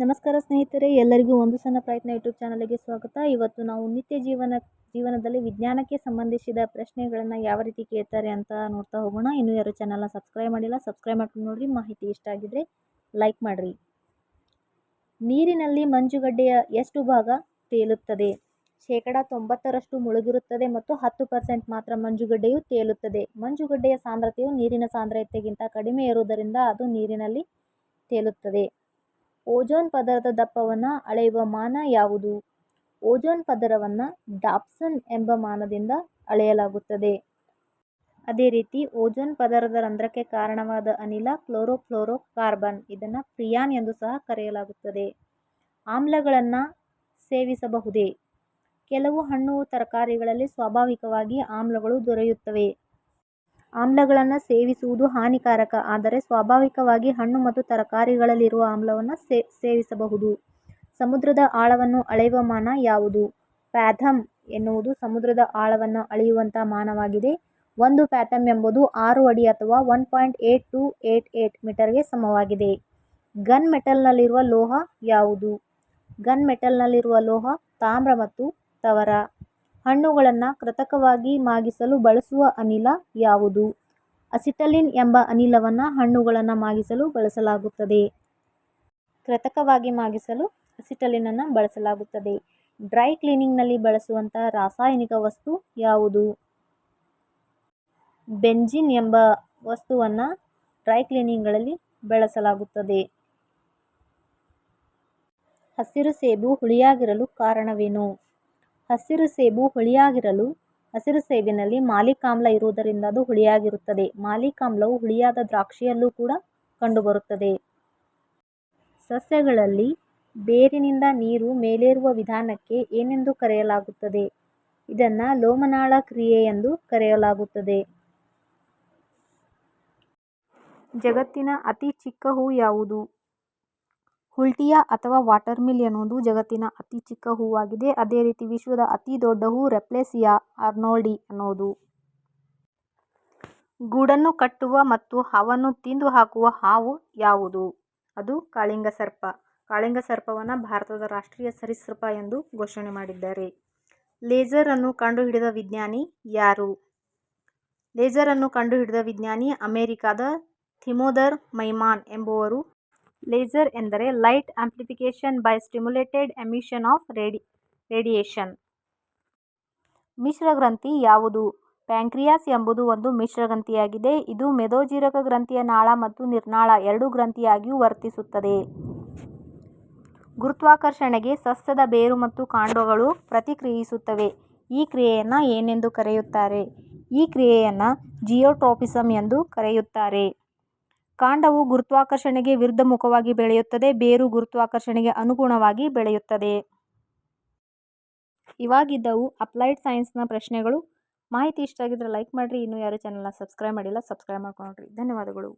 ನಮಸ್ಕಾರ ಸ್ನೇಹಿತರೆ, ಎಲ್ಲರಿಗೂ ಒಂದು ಸಣ್ಣ ಪ್ರಯತ್ನ ಯೂಟ್ಯೂಬ್ ಚಾನಲ್ಗೆ ಸ್ವಾಗತ. ಇವತ್ತು ನಾವು ನಿತ್ಯ ಜೀವನ, ಜೀವನದಲ್ಲಿ ವಿಜ್ಞಾನಕ್ಕೆ ಸಂಬಂಧಿಸಿದ ಪ್ರಶ್ನೆಗಳನ್ನು ಯಾವ ರೀತಿ ಕೇಳ್ತಾರೆ ಅಂತ ನೋಡ್ತಾ ಹೋಗೋಣ. ಇನ್ನೂ ಯಾರು ಚಾನಲ್ನ ಸಬ್ಸ್ಕ್ರೈಬ್ ಮಾಡಿಲ್ಲ, ಸಬ್ಸ್ಕ್ರೈಬ್ ಮಾಡ್ಕೊಂಡು ನೋಡಿರಿ. ಮಾಹಿತಿ ಇಷ್ಟ ಆಗಿದ್ರೆ ಲೈಕ್ ಮಾಡಿರಿ. ನೀರಿನಲ್ಲಿ ಮಂಜುಗಡ್ಡೆಯ ಎಷ್ಟು ಭಾಗ ತೇಲುತ್ತದೆ? ಶೇಕಡ ತೊಂಬತ್ತರಷ್ಟು ಮುಳುಗಿರುತ್ತದೆ ಮತ್ತು ಹತ್ತು ಪರ್ಸೆಂಟ್ ಮಾತ್ರ ಮಂಜುಗಡ್ಡೆಯು ತೇಲುತ್ತದೆ. ಮಂಜುಗಡ್ಡೆಯ ಸಾಂದ್ರತೆಯು ನೀರಿನ ಸಾಂದ್ರತೆಗಿಂತ ಕಡಿಮೆ ಇರುವುದರಿಂದ ಅದು ನೀರಿನಲ್ಲಿ ತೇಲುತ್ತದೆ. ಓಜೋನ್ ಪದರದ ದಪ್ಪವನ್ನು ಅಳೆಯುವ ಮಾನ ಯಾವುದು? ಓಜೋನ್ ಪದರವನ್ನು ಡಾಪ್ಸನ್ ಎಂಬ ಮಾನದಿಂದ ಅಳೆಯಲಾಗುತ್ತದೆ. ಅದೇ ರೀತಿ ಓಜೋನ್ ಪದರದ ರಂಧ್ರಕ್ಕೆ ಕಾರಣವಾದ ಅನಿಲ ಕ್ಲೋರೋಫ್ಲೋರೋ ಕಾರ್ಬನ್ ಇದನ್ನು ಪ್ರಿಯಾನ್ ಎಂದು ಸಹ ಕರೆಯಲಾಗುತ್ತದೆ. ಆಮ್ಲಗಳನ್ನು ಸೇವಿಸಬಹುದೇ? ಕೆಲವು ಹಣ್ಣು ತರಕಾರಿಗಳಲ್ಲಿ ಸ್ವಾಭಾವಿಕವಾಗಿ ಆಮ್ಲಗಳು ದೊರೆಯುತ್ತವೆ. ಆಮ್ಲಗಳನ್ನು ಸೇವಿಸುವುದು ಹಾನಿಕಾರಕ, ಆದರೆ ಸ್ವಾಭಾವಿಕವಾಗಿ ಹಣ್ಣು ಮತ್ತು ತರಕಾರಿಗಳಲ್ಲಿರುವ ಆಮ್ಲವನ್ನು ಸೇವಿಸಬಹುದು. ಸಮುದ್ರದ ಆಳವನ್ನು ಅಳೆಯುವ ಮಾನ ಯಾವುದು? ಪ್ಯಾಥಮ್ ಎನ್ನುವುದು ಸಮುದ್ರದ ಆಳವನ್ನು ಅಳೆಯುವಂಥ ಮಾನವಾಗಿದೆ. ಒಂದು ಪ್ಯಾಥಮ್ ಎಂಬುದು ಆರು ಅಡಿ ಅಥವಾ one point eight two eight eight ಮೀಟರ್ಗೆ ಸಮವಾಗಿದೆ. ಗನ್ ಮೆಟಲ್ನಲ್ಲಿರುವ ಲೋಹ ಯಾವುದು? ಗನ್ ಮೆಟಲ್ನಲ್ಲಿರುವ ಲೋಹ ತಾಮ್ರ ಮತ್ತು ತವರ. ಹಣ್ಣುಗಳನ್ನು ಕೃತಕವಾಗಿ ಮಾಗಿಸಲು ಬಳಸುವ ಅನಿಲ ಯಾವುದು? ಅಸಿಟಲಿನ್ ಎಂಬ ಅನಿಲವನ್ನು ಹಣ್ಣುಗಳನ್ನು ಮಾಗಿಸಲು ಬಳಸಲಾಗುತ್ತದೆ. ಕೃತಕವಾಗಿ ಮಾಗಿಸಲು ಅಸಿಟಲಿನನ್ನು ಬಳಸಲಾಗುತ್ತದೆ. ಡ್ರೈ ಕ್ಲೀನಿಂಗ್ನಲ್ಲಿ ಬಳಸುವಂತಹ ರಾಸಾಯನಿಕ ವಸ್ತು ಯಾವುದು? ಬೆಂಜಿನ್ ಎಂಬ ವಸ್ತುವನ್ನು ಡ್ರೈ ಕ್ಲೀನಿಂಗ್ಗಳಲ್ಲಿ ಬಳಸಲಾಗುತ್ತದೆ. ಹಸಿರು ಸೇಬು ಹುಳಿಯಾಗಿರಲು ಕಾರಣವೇನು? ಹಸಿರು ಸೇಬು ಹುಳಿಯಾಗಿರಲು, ಹಸಿರು ಸೇಬಿನಲ್ಲಿ ಮಾಲಿಕ್ ಆಮ್ಲ ಇರುವುದರಿಂದ ಅದು ಹುಳಿಯಾಗಿರುತ್ತದೆ. ಮಾಲಿಕ್ ಆಮ್ಲವು ಹುಳಿಯಾದ ದ್ರಾಕ್ಷಿಯಲ್ಲೂ ಕೂಡ ಕಂಡುಬರುತ್ತದೆ. ಸಸ್ಯಗಳಲ್ಲಿ ಬೇರಿನಿಂದ ನೀರು ಮೇಲೇರುವ ವಿಧಾನಕ್ಕೆ ಏನೆಂದು ಕರೆಯಲಾಗುತ್ತದೆ? ಇದನ್ನು ಲೋಮನಾಳ ಕ್ರಿಯೆ ಎಂದು ಕರೆಯಲಾಗುತ್ತದೆ. ಜಗತ್ತಿನ ಅತಿ ಚಿಕ್ಕ ಹೂ ಯಾವುದು? ಹುಲ್ಟಿಯಾ ಅಥವಾ ವಾಟರ್ಮಿಲ್ ಎನ್ನುವುದು ಜಗತ್ತಿನ ಅತಿ ಚಿಕ್ಕ ಹೂವಾಗಿದೆ. ಅದೇ ರೀತಿ ವಿಶ್ವದ ಅತಿ ದೊಡ್ಡ ಹೂ ರೆಪ್ಲೇಸಿಯಾ ಅರ್ನೋಲ್ಡಿ ಅನ್ನೋದು ಗೂಡನ್ನು ಕಟ್ಟುವ ಮತ್ತು ಹಾವನ್ನು ತಿಂದು ಹಾಕುವ ಹಾವು ಯಾವುದು? ಅದು ಕಾಳಿಂಗ ಸರ್ಪ. ಕಾಳಿಂಗ ಸರ್ಪವನ್ನು ಭಾರತದ ರಾಷ್ಟ್ರೀಯ ಸರೀಸೃಪ ಎಂದು ಘೋಷಣೆ ಮಾಡಿದ್ದಾರೆ. ಲೇಸರ್ ಅನ್ನು ಕಂಡುಹಿಡಿದ ವಿಜ್ಞಾನಿ ಯಾರು? ಲೇಸರ್ ಅನ್ನು ಕಂಡುಹಿಡಿದ ವಿಜ್ಞಾನಿ ಅಮೆರಿಕಾದ ಥಿಮೋದರ್ ಮೈಮಾನ್ ಎಂಬುವರು ಲೇಸರ್ ಎಂದರೆ light amplification by stimulated emission of radi, radiation. ಮಿಶ್ರಗ್ರಂಥಿ ಯಾವುದು? ಪ್ಯಾಂಕ್ರಿಯಾಸ್ ಎಂಬುದು ಒಂದು ಮಿಶ್ರಗ್ರಂಥಿಯಾಗಿದೆ ಇದು ಮೆದೋಜೀರಕ ಗ್ರಂಥಿಯ ನಾಳ ಮತ್ತು ನಿರ್ನಾಳ ಎರಡೂ ಗ್ರಂಥಿಯಾಗಿಯೂ ವರ್ತಿಸುತ್ತದೆ. ಗುರುತ್ವಾಕರ್ಷಣೆಗೆ ಸಸ್ಯದ ಬೇರು ಮತ್ತು ಕಾಂಡಗಳು ಪ್ರತಿಕ್ರಿಯಿಸುತ್ತವೆ. ಈ ಕ್ರಿಯೆಯನ್ನು ಏನೆಂದು ಕರೆಯುತ್ತಾರೆ? ಈ ಕ್ರಿಯೆಯನ್ನು ಜಿಯೋಟ್ರೋಪಿಸಮ್ ಎಂದು ಕರೆಯುತ್ತಾರೆ. ಕಾಂಡವು ಗುರುತ್ವಾಕರ್ಷಣೆಗೆ ವಿರುದ್ಧಮುಖವಾಗಿ ಬೆಳೆಯುತ್ತದೆ, ಬೇರು ಗುರುತ್ವಾಕರ್ಷಣೆಗೆ ಅನುಗುಣವಾಗಿ ಬೆಳೆಯುತ್ತದೆ. ಇವಾಗಿದ್ದವು ಅಪ್ಲೈಡ್ ಸೈನ್ಸ್ನ ಪ್ರಶ್ನೆಗಳು. ಮಾಹಿತಿ ಇಷ್ಟ ಆಗಿದ್ರೆ ಲೈಕ್ ಮಾಡಿರಿ, ಇನ್ನೂ ಯಾರು ಚಾನಲ್ನ ಸಬ್ಸ್ಕ್ರೈಬ್ ಮಾಡಿಲ್ಲ ಸಬ್ಸ್ಕ್ರೈಬ್ ಮಾಡ್ಕೊಂಡ್ರಿ. ಧನ್ಯವಾದಗಳು.